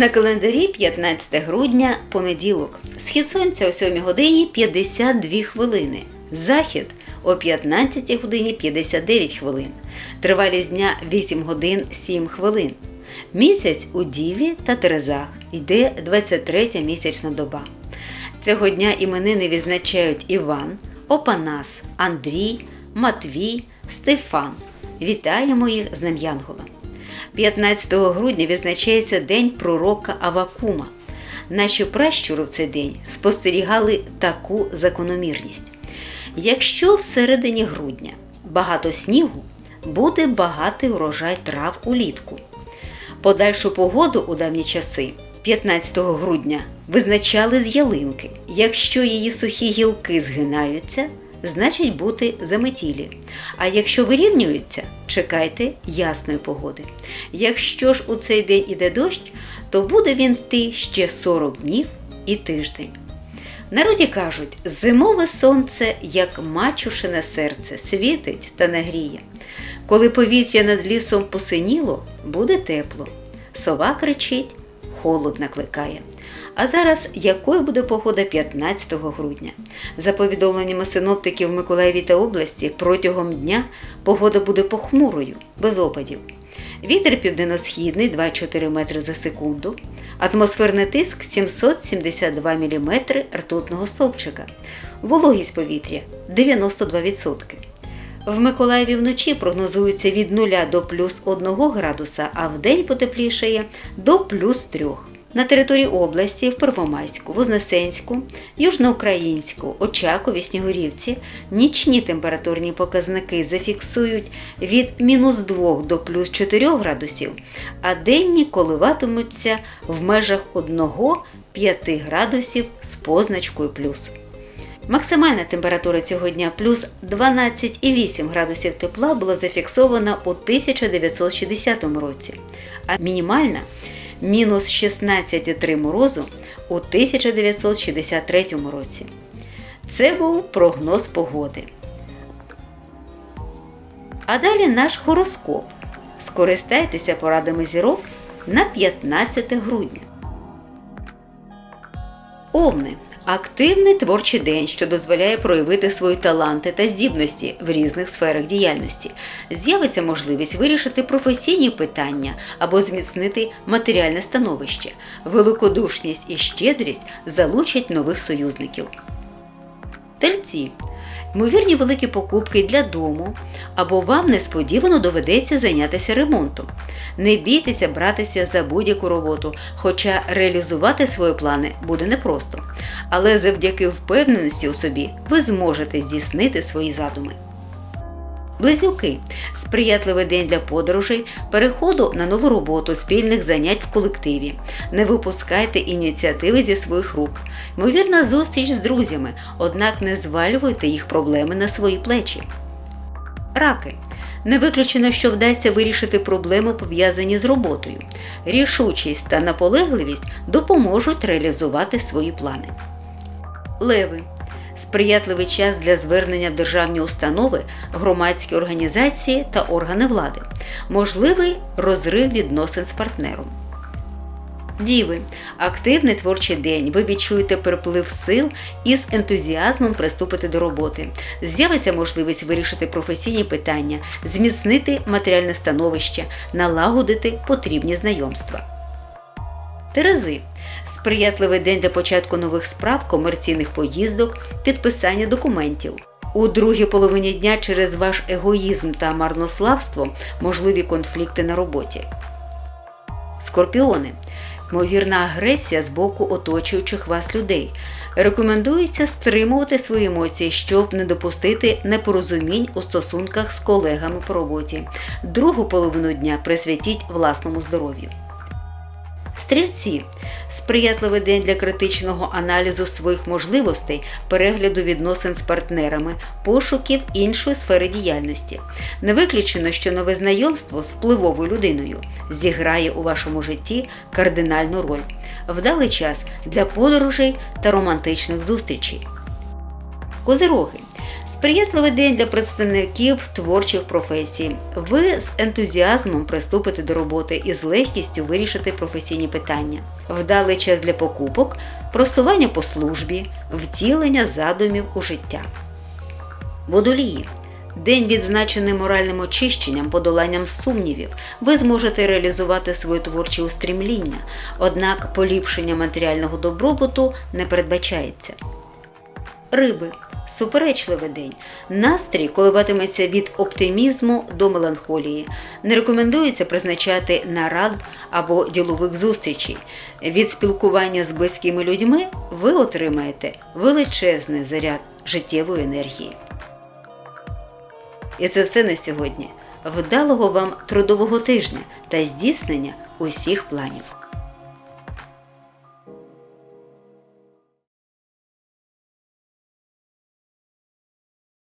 На календарі 15 грудня понеділок. Схід сонця о 7 годині 52 хвилини. Захід о 15 годині 59 хвилин. Тривалість дня 8 годин 7 хвилин. Місяць у Діві та Терезах йде 23 місячна доба. Цього дня іменини відзначають Іван, Опанас, Андрій, Матвій, Стефан. Вітаємо їх з Днем Янгола. 15 грудня відзначається День пророка Авакума. Наші пращури в цей день спостерігали таку закономірність. Якщо в середині грудня багато снігу, буде багатий урожай трав улітку. Подальшу погоду у давні часи 15 грудня визначали з ялинки. Якщо її сухі гілки згинаються, значить бути заметілі. А якщо вирівнюються, чекайте ясної погоди. Якщо ж у цей день іде дощ, то буде він йти ще 40 днів і тиждень. Народі кажуть, зимове сонце, як мачушине серце, світить та нагріє. Коли повітря над лісом посиніло, буде тепло. Сова кричить, холод накликає. А зараз якою буде погода 15 грудня? За повідомленнями синоптиків в Миколаєві та області, протягом дня погода буде похмурою, без опадів. Вітер південно-східний 2,4 метри за секунду, атмосферний тиск 772 мм ртутного стовпчика, вологість повітря 92%. В Миколаєві вночі прогнозується від 0 до плюс 1 градуса, а вдень потеплішає до плюс 3. На території області в Первомайську, Вознесенську, Южноукраїнську, Очакові, Снігурівці нічні температурні показники зафіксують від мінус 2 до плюс 4 градусів, а денні коливатимуться в межах 1-5 градусів з позначкою плюс. Максимальна температура цього дня плюс 12,8 градусів тепла була зафіксована у 1960 році, а мінімальна мінус 16,3 морозу у 1963 році. Це був прогноз погоди. А далі наш гороскоп. Скористайтеся порадами зірок на 15 грудня. Овни активний творчий день, що дозволяє проявити свої таланти та здібності в різних сферах діяльності. З'явиться можливість вирішити професійні питання або зміцнити матеріальне становище. Великодушність і щедрість залучать нових союзників. Тельці ймовірні великі покупки для дому, або вам несподівано доведеться зайнятися ремонтом. Не бійтеся братися за будь-яку роботу, хоча реалізувати свої плани буде непросто. Але завдяки впевненості у собі ви зможете здійснити свої задуми. Близнюки сприятливий день для подорожей, переходу на нову роботу, спільних занять в колективі. Не випускайте ініціативи зі своїх рук. Ймовірна зустріч з друзями, однак не звалюйте їх проблеми на свої плечі. Раки. Не виключено, що вдасться вирішити проблеми, пов'язані з роботою. Рішучість та наполегливість допоможуть реалізувати свої плани. Леви сприятливий час для звернення в державні установи, громадські організації та органи влади, можливий розрив відносин з партнером. Діви, активний творчий день. Ви відчуєте приплив сил і з ентузіазмом приступите до роботи. З'явиться можливість вирішити професійні питання, зміцнити матеріальне становище, налагодити потрібні знайомства. Терези сприятливий день для початку нових справ, комерційних поїздок, підписання документів. У другій половині дня через ваш егоїзм та марнославство можливі конфлікти на роботі. Скорпіони. Ймовірна агресія з боку оточуючих вас людей. Рекомендується стримувати свої емоції, щоб не допустити непорозумінь у стосунках з колегами по роботі. Другу половину дня присвятіть власному здоров'ю. Стрільці сприятливий день для критичного аналізу своїх можливостей, перегляду відносин з партнерами, пошуків іншої сфери діяльності. Не виключено, що нове знайомство з впливовою людиною зіграє у вашому житті кардинальну роль, вдалий час для подорожей та романтичних зустрічей. Козироги Сприятливий день для представників творчих професій. Ви з ентузіазмом приступите до роботи і з легкістю вирішите професійні питання. Вдалий час для покупок, просування по службі, втілення задумів у життя. Водолії. День відзначений моральним очищенням, подоланням сумнівів. Ви зможете реалізувати свої творчі устремління, однак поліпшення матеріального добробуту не передбачається. Риби. Суперечливий день. Настрій коливатиметься від оптимізму до меланхолії. Не рекомендується призначати нарад або ділових зустрічей. Від спілкування з близькими людьми ви отримаєте величезний заряд життєвої енергії. І це все на сьогодні. Вдалого вам трудового тижня та здійснення усіх планів.